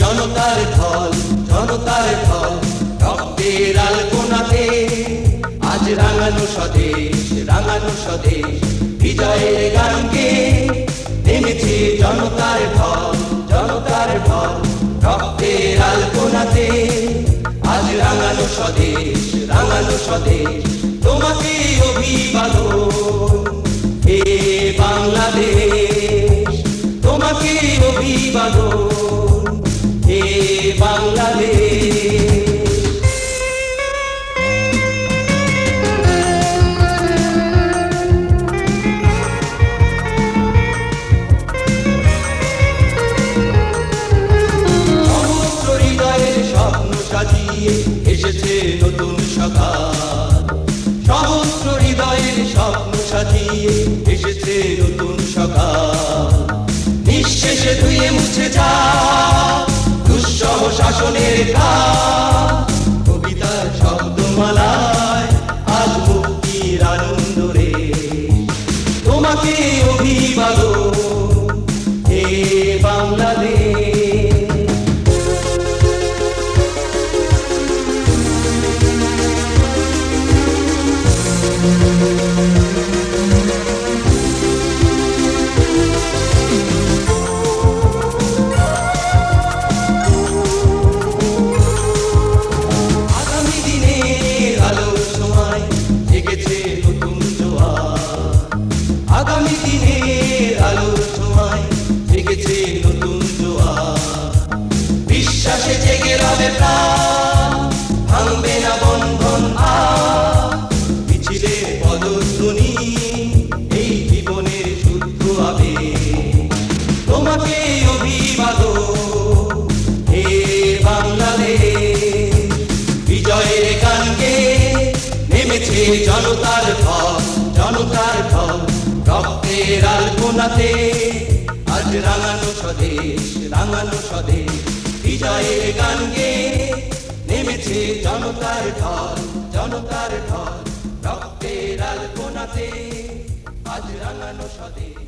জনতার ঢল জনতার ঢল। রক্তের আলপনাতে আজ রাঙানো স্বদেশ রাঙানো স্বদেশ। বিজয়ের গানকে নেমেছে জনতার ঢল জনতার ঢল। রক্তের আলপনাতে আজ রাঙানো স্বদেশ রাঙানো স্বদেশ। তোমাকে অভিবাদন, হে বাংলাদেশ। তোমাকে অভিবাদন। স্বপ্ন সাজিয়ে এসেছে নতুন সকাল। সমস্ত হৃদয়ের স্বপ্ন সাজিয়ে এসেছে নতুন সকাল। নিঃশেষে ধুয়ে মুছে যা দুঃসহ শাসনের কবিতার শব্দমালায় আজ মুক্তির আনন্দ রে। তোমাকে অভিবাদন, হে বাংলাদেশ। বিশ্বাসে জেগে রবে প্রাণ, ভাঙবে না বন্ধন মিছিলে পদধ্বনি, এই জীবনের শুদ্ধ আবেগ। তোমাকে অভিবাদন, হে বাংলাদেশ। বিজয়ের গানকে নেমেছে জনতার ঢল জনতার ঢল। রক্তের আলপনাতে আজ রাঙানো স্বদেশ রাঙানো স্বদেশ। বিজয়ের গানকে নেমেছে জনতার ঢল জনতার ঢল। রক্তের আলপনাতে আজ রাঙানো স্বদেশ